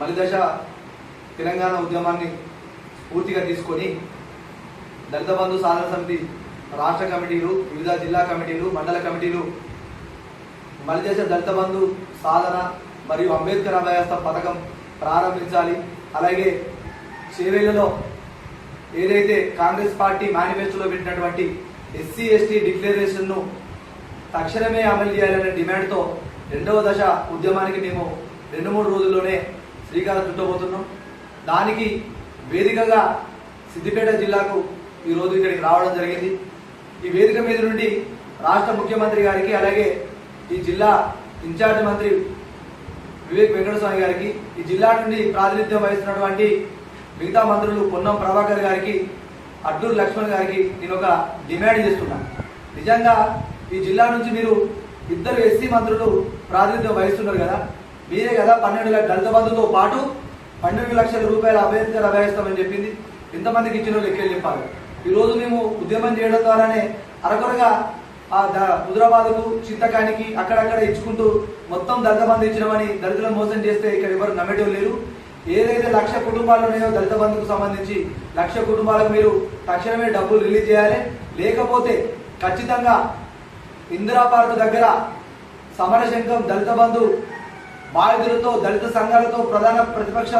మలిదశ తెలంగాణ ఉద్యమాన్ని స్ఫూర్తిగా తీసుకొని దళిత బంధు సాధన సమితి రాష్ట్ర కమిటీలు వివిధ జిల్లా కమిటీలు మండల కమిటీలు మలిదశ దళిత బంధు సాధన మరియు అంబేద్కర్ అభయాస్త పథకం ప్రారంభించాలి. అలాగే చేవేళ్ళలో ఏదైతే కాంగ్రెస్ పార్టీ మేనిఫెస్టోలో పెట్టినటువంటి ఎస్సీ ఎస్టీ డిక్లరేషన్ను తక్షణమే అమలు చేయాలనే డిమాండ్తో రెండవ దశ ఉద్యమానికి మేము రెండు మూడు రోజుల్లోనే శ్రీకారం చుట్టబోతున్నాం దానికి వేదికగా సిద్దిపేట జిల్లాకు ఈరోజు ఇక్కడికి రావడం జరిగింది. ఈ వేదిక మీద నుండి రాష్ట్ర ముఖ్యమంత్రి గారికి అలాగే ఈ జిల్లా ఇన్ఛార్జ్ మంత్రి వివేక్ వెంకటస్వామి గారికి ఈ జిల్లా నుండి ప్రాతినిధ్యం వహిస్తున్నటువంటి మిగతా మంత్రులు పొన్నం ప్రభాకర్ గారికి అడ్డూరు లక్ష్మణ్ గారికి నేను ఒక డిమాండ్ చేస్తున్నాను నిజంగా ఈ జిల్లా నుంచి మీరు ఇద్దరు ఎస్సీ మంత్రులు ప్రాతినిధ్యం వహిస్తున్నారు కదా. మీరే కదా పన్నెండు దళిత బంధుతో పాటు పన్నెండు లక్షల రూపాయల అభ్యంతర అభయస్తామని చెప్పింది. ఎంతమందికి ఇచ్చిన లెక్కలు చెప్పాలి. ఈరోజు మేము ఉద్యమం చేయడం ద్వారానే అరకొరగా ఆ ద- చింతకానికి అక్కడక్కడ ఇచ్చుకుంటూ మొత్తం దళిత బంధు ఇచ్చినామని దళితులను మోసం చేస్తే ఇక్కడ ఎవరు నమ్మటం లేరు. ఏదైతే లక్ష కుటుంబాలు ఉన్నాయో దళిత బంధుకు సంబంధించి లక్ష కుటుంబాలకు మీరు తక్షణమే డబ్బులు రిలీజ్ చేయాలి. లేకపోతే ఖచ్చితంగా ఇందిరా పార్క్ దగ్గర సమరశంఖం దళిత బంధు బాధితులతో దళిత సంఘాలతో ప్రధాన ప్రతిపక్ష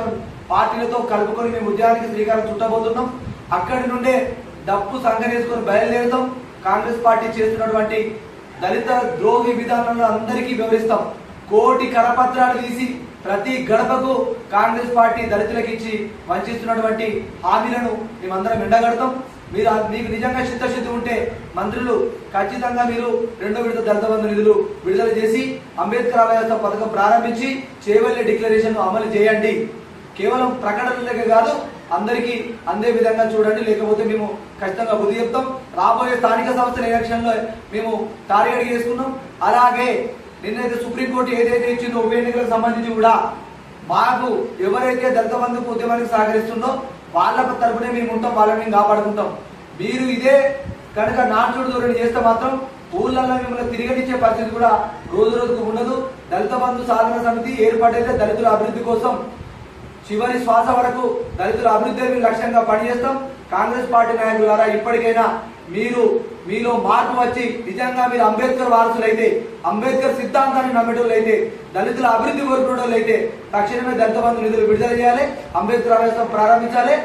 పార్టీలతో కలుపుకొని మేము ఉద్యమానికి శ్రీకారం చుట్టబోతున్నాం. అక్కడి నుండే డప్పు సంఘరేసుకొని బయలుదేరుతాం. కాంగ్రెస్ పార్టీ చేస్తున్నటువంటి దళిత ద్రోహి విధానాలను అందరికీ వివరిస్తాం. కోటి కరపత్రాలు తీసి ప్రతి గడపకు కాంగ్రెస్ పార్టీ దళితులకు ఇచ్చి వంచిస్తున్నటువంటి హామీలను మేమందరం ఎండగడతాం. మీరు మీకు నిజంగా చిత్తశుద్ధి ఉంటే మంత్రులు ఖచ్చితంగా మీరు రెండో విడత దళిత బంధు నిధులు విడుదల చేసి అంబేద్కర్ ఆలయాల పథకం ప్రారంభించి చేవల్లి డిక్లరేషన్ అమలు చేయండి. కేవలం ప్రకటనలకే కాదు అందరికీ అందే విధంగా చూడండి. లేకపోతే మేము ఖచ్చితంగా బుద్ధి చెప్తాం. రాబోయే స్థానిక సంస్థల ఎలక్షన్లో మేము టార్గెట్ చేసుకున్నాం అలాగే నిన్నైతే సుప్రీంకోర్టు ఏదైతే ఇచ్చిందో ఉప ఎన్నికలకు సంబంధించి కూడా మాకు ఎవరైతే దళిత బంధుకు ఉద్యమానికి సహకరిస్తుందో వాళ్ళ తరపునే మేము ఉంటాం వాళ్ళని మేము కాపాడుకుంటాం. మీరు ఇదే కనుక నాటుడు ధోరణి చేస్తే మాత్రం ఊళ్ళల్లో మిమ్మల్ని తిరగనిచ్చే పరిస్థితి కూడా రోజు రోజుకు ఉండదు. దళిత బంధు సాధన సమితి ఏర్పాటైతే దళితుల అభివృద్ధి కోసం చివరి శ్వాస వరకు దళితుల అభివృద్ధి లక్ష్యంగా పనిచేస్తాం. కాంగ్రెస్ పార్టీ నాయకులారా ఇప్పటికైనా మీరు మీలో మార్పు వచ్చి నిజంగా మీరు అంబేద్కర్ వారసులైతే అంబేద్కర్ సిద్ధాంతాన్ని నమ్మేటోళ్ళైతే దళితుల అభివృద్ధి కోరుకునే అయితే తక్షణమే దళిత బంధు నిధులు విడుదల చేయాలి అంబేద్కర్ ఆవేశం ప్రారంభించాలి.